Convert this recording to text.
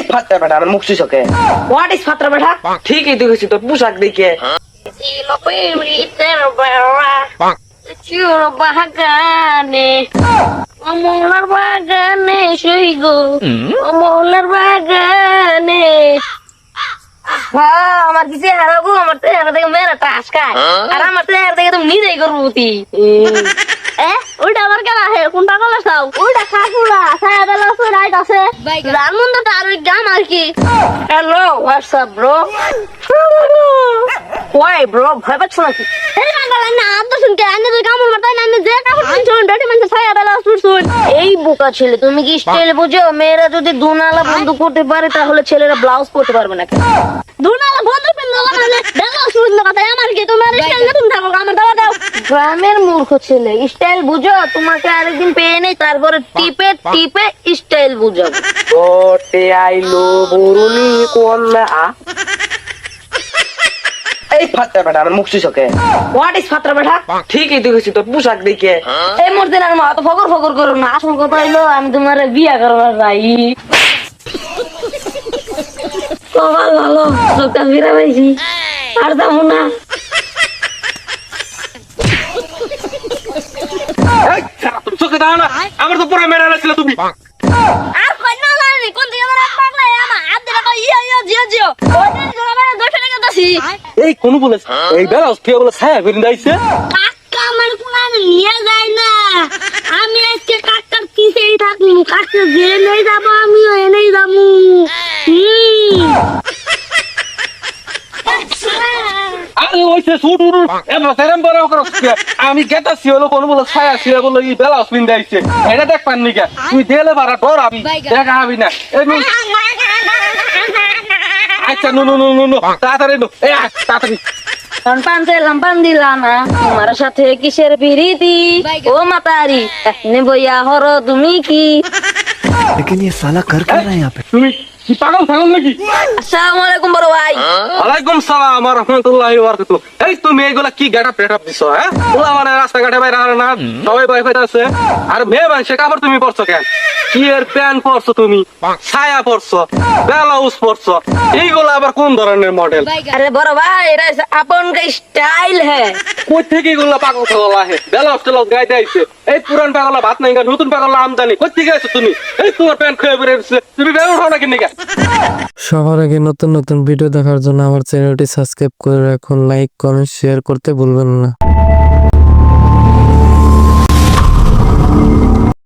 এই ফাত্তা বেটা আমার মুখ চুষকে হোয়াট ইজ ফাত্রা বেটা? ঠিকই তো গেছি তোর পোশাক দেখে। হ্যাঁ আমার কিছু হারাবো আমার তো হারা থেকে মেয়েরা টাস খায়। আর আমার তো হারা থেকে তুমি নিজেই করবুতি এ ওইটা আমার কেন কোনটা কলে চাও ওইটা ছায়া বেলা আছে রাইট আছে যার মধ্যে আর ওই গাম আর কি hello WhatsApp bro why bro ভয় পাচ্ছ নাকি এই বাঙালি না আদ শুনকে আনে তুই কামড় মারতাই না আমি যে কাপড় শুন ডটি মানে ছায়া বেলা শুন শুন এই বোকা ছেলে তুমি কি স্টাইল বুঝো? মেয়েরা যদি দুনালা বন্ধু করতে পারে তাহলে ছেলেরা ব্লাউজ পরতে পারবে না কেন দুনালা বন্ধু মানে কথা আমার কি তোমার স্টাইল না তুমি থাকো আমার গ্রামের মূর্খ ছেলে। স্টাইল বুঝো? তোমাকে আরেকদিন পেয়ে নেই তারপরে টিপে টিপে স্টাইল বুঝাবো ওটে আইলো বরুণি কন্যা। এই ফাত্তা বেটা আমার মুখ চুষকে হোয়াট ইজ ফাত্রা বেটা? ঠিকই তো গেছি তোর পোশাক দেখে। এই মুহূর্তে আর মা তো ফকর ফকর করো না। আসল কথা হইল আমি তোমার বিয়া করবার যাই। কপাল ভালো চোখটা ফিরে পাইছি। আর যাব না। চোখে দাও না। আমার তো পুরো মেরে ছিল তুমি। আর কই না জানি কোন দিকে আমার এক পাগলা আর দিলে কই ইয়া ইয়া জিও জিও। ওই দিন জোড়া মানে দশ টাকা দাসি এই কোন বলেছে? এই বেলা কে বলে ছায়া ফিরিন দাইছে কাকা আমার কোন নিয়ে যায় না আমি আজকে কাকার কিসেই থাকব কাকা যে নেই যাব আমিও এনেই যাব হুম আরে ওইছে শুট উড় এবার সেরম বড় করো আমি গেতাছি হলো কোন বলে ছায়া ছিল বলে এই বেলাস ফিরিন দাইছে এটা দেখ পান নিকা তুই দেলে বারা ডর আমি দেখা হবি না এই নুন আচ্ছা no no no no no তাড়াতাড়ি নো এই আয়, তাড়াতাড়ি লম্পান সে লম্পান দিলা না তোমার সাথে কিসের বিরীতি ও মাতারি এখানে বইয়া হর তুমি কি लेकिन ये साला कर क्या रहा है यहाँ पे তুমি কি পাগল ছাগল নাকি আসসালামু আলাইকুম বড় ভাই ওয়ালাইকুম ওয়া রাহমাতুল্লাহি ওয়া বারাকাতুহু এই তুমি এইগুলা কি দিছো হ্যাঁ? আর আর মেয়ে মানুষে কাপড় তুমি পরছো কেন? কি এর প্যান্ট পরছো তুমি ছায়া পরছো ব্লাউজ পরছো এইগুলা আবার কোন ধরনের মডেল আরে বড় ভাই এটা আপন কা স্টাইল হ্যাঁ। কই থেকে এগুলা পাগল ছাগল আহে? ব্লাউজ টেলাউজ গাইতে আইছে। এই পুরান পাগলা ভাত নাই গা, নতুন পাগলা আমদানি। কই থেকে আইছো তুমি? এই তোমার প্যান্ট খুলে বেরিয়ে তুমি বের উঠাও নাকি নিকা সবার আগে নতুন নতুন ভিডিও দেখার জন্য আমার চ্যানেলটি সাবস্ক্রাইব করে রাখুন লাইক কমেন্ট শেয়ার করতে ভুলবেন না।